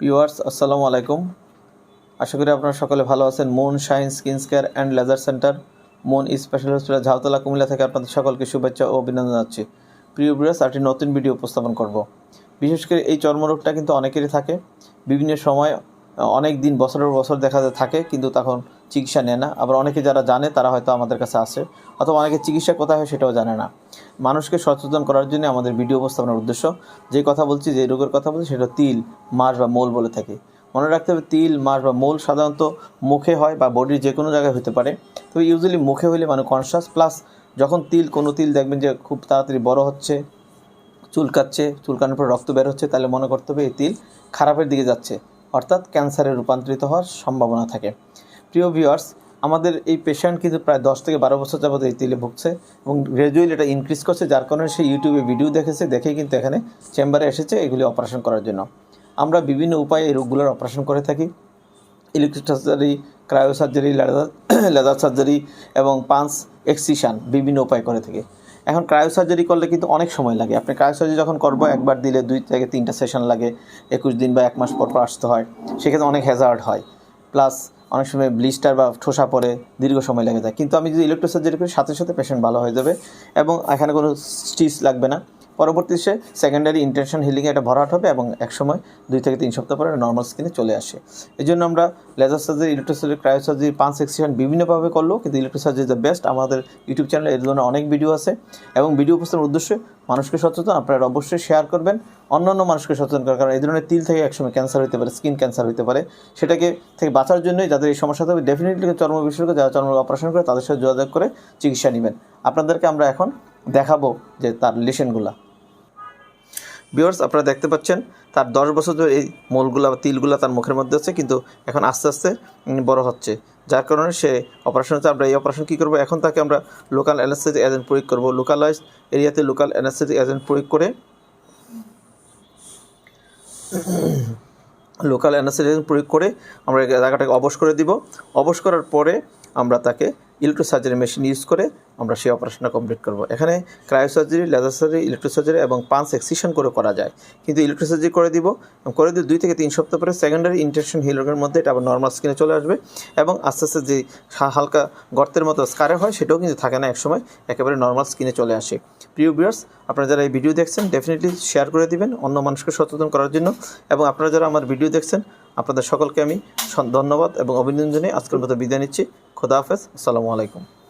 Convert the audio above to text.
Viewers আসসালামু আলাইকুম। আশা করি আপনারা সকলে ভালো আছেন। Mon shine skin care and laser centre Mon special hospital Jhautala, Comilla থেকে আপনাদের সকলকে শুভেচ্ছা ও অভিনন্দন জানাচ্ছি। প্রিয় ভিউয়ার্স একটি নতুন ভিডিও উপস্থাপন করব। বিশেষ করে এই চর্মরোগটা কিন্তু অনেকেরই থাকে। বিভিন্ন সময়, অনেক দিন, বছরের বছর দেখা যায় থাকে, কিন্তু তখন চিকিৎসা নেয় না। আবার অনেকে যারা জানে, তারা হয়তো আমাদের কাছে আসে। অথবা অনেকে চিকিৎসা কোথায় হয় সেটাও জানে না। মানুষকে সচেতন করার জন্য আমাদের ভিডিও উপস্থাপনের উদ্দেশ্য। যে কথা বলছি, যে রোগের কথা বলছি, সেটা তিল মাস বা মোল বলে থাকি। মনে রাখতে হবে, তিল মাস বা মোল সাধারণত মুখে হয় বা বডির যে কোনো জায়গায় হতে পারে। তবে ইউজুয়ালি মুখে হলে মানে কনসাস প্লাস যখন তিল, কোনো তিল দেখবেন যে খুব তাড়াতাড়ি বড় হচ্ছে, চুলকাচ্ছে, চুলকানোর পর রক্ত বের হচ্ছে, তাহলে মনে করতে হবে এই তিল খারাপের দিকে যাচ্ছে। অর্থাৎ ক্যান্সারে রূপান্তরিত হওয়ার সম্ভাবনা থাকে। প্রিয় ভিউয়ার্স আমাদের এই পেশেন্ট কিন্তু প্রায় দশ থেকে বারো বছর যাবত এই তিলে ভুগছে এবং গ্র্যাজুয়ালি এটা ইনক্রিজ করছে, যার কারণে সে ইউটিউবে ভিডিও দেখেছে দেখেই কিন্তু এখানে চেম্বারে এসেছে এগুলি অপারেশন করার জন্য। আমরা বিভিন্ন উপায়ে এই রোগগুলোর অপারেশন করে থাকি। Electric surgery cryo surgery laser surgery এবং পাঞ্চ এক্সিশান বিভিন্ন উপায় করে থাকি। এখন ক্রায়ো সার্জারি করলে কিন্তু অনেক সময় লাগে। আপনি ক্রায়ো সার্জারি যখন করব, একবার দিলে দুই থেকে তিনটা সেশন লাগে, একুশ দিন বা এক মাস পর পর আসতে হয়। সেক্ষেত্রে অনেক হ্যাজার্ড হয়। প্লাস অনেক সময় ব্লিস্টার বা ঠোসা পরে দীর্ঘ সময় লেগে যায়। কিন্তু আমি যদি ইলেকট্রো সার্জারি করি, সাথে সাথে পেশেন্ট ভালো হয়ে যাবে এবং এখানে কোনো স্টিচ লাগবে না। পরবর্তী সে সেকেন্ডারি ইন্টেনশন হিলিংয়ে এটা ভরাট হবে এবং একসময় দুই থেকে তিন সপ্তাহ পরে নর্মাল স্কিনে চলে আসে। এই জন্য আমরা laser surgery electro surgery cryo surgery punch excision বিভিন্নভাবে করলেও কিন্তু ইলেকট্রো সার্জারি দ্য বেস্ট আমাদের ইউটিউব চ্যানেলে এই ধরনের অনেক ভিডিও আছে এবং ভিডিও উপস্থাপনের উদ্দেশ্যে মানুষকে সচেতন, আপনারা অবশ্যই শেয়ার করবেন। অন্যান্য মানুষকে সচেতন করার কারণ এই ধরনের তিল থেকে একসময় ক্যান্সার হতে পারে স্কিন ক্যান্সার হতে পারে। সেটাকে থেকে বাঁচার জন্যই যাদের এই সমস্যা হবে ডেফিনেটলি চর্ম বিশেষজ্ঞ যারা চর্ম অপারেশন করে, তাদের সাথে যোগাযোগ করে চিকিৎসা নেবেন। আপনাদেরকে আমরা এখন দেখাবো যে তার লেশনগুলা ভিউয়ার্স আপনারা দেখতে পাচ্ছেন, তার দশ বছর ধরে এই মোলগুলা বা তিলগুলা তার মুখের মধ্যে আছে, কিন্তু এখন আস্তে আস্তে বড় হচ্ছে। যার কারণে সে অপারেশন হচ্ছে, আমরা এই অপারেশন কী করব? এখন তাকে আমরা লোকাল অ্যানাস্থেটিক এজেন্ট প্রয়োগ করব। লোকালাইজ এরিয়াতে লোকাল অ্যানাস্থেটিক এজেন্ট প্রয়োগ করে লোকাল অ্যানাস্থেটিক প্রয়োগ করে আমরা জায়গাটাকে অবশ করে দিব। অবশ করার পরে আমরা তাকে ইলেকট্রো সার্জারি মেশিন ইউজ করে আমরা সেই অপারেশনটা কমপ্লিট করব। এখানে cryo surgery laser surgery electro surgery এবং পাঁচ এক্সিশন করে করা যায়। কিন্তু ইলেকট্রো সার্জারি করে দিব করে দিয়ে দুই থেকে তিন সপ্তাহ পরে সেকেন্ডারি ইনটেনশন হিলোগের মধ্যে এটা আবার নর্মাল স্কিনে চলে আসবে এবং আস্তে আস্তে যে হালকা গর্তের মতো স্কারে হয় সেটাও কিন্তু থাকে না একসময়, একেবারে নর্মাল স্কিনে চলে আসে। প্রিয় ভিউয়ার্স আপনারা যারা এই ভিডিও দেখছেন ডেফিনেটলি শেয়ার করে দিবেন অন্য মানুষকে সচেতন করার জন্য এবং আপনারা যারা আমার ভিডিও দেখছেন, আপনাদের সকলকে আমি ধন্যবাদ এবং অভিনন্দন আজকের মতো বিদায় নিচ্ছি। খোদা হাফেজ। আসসালামু আলাইকুম।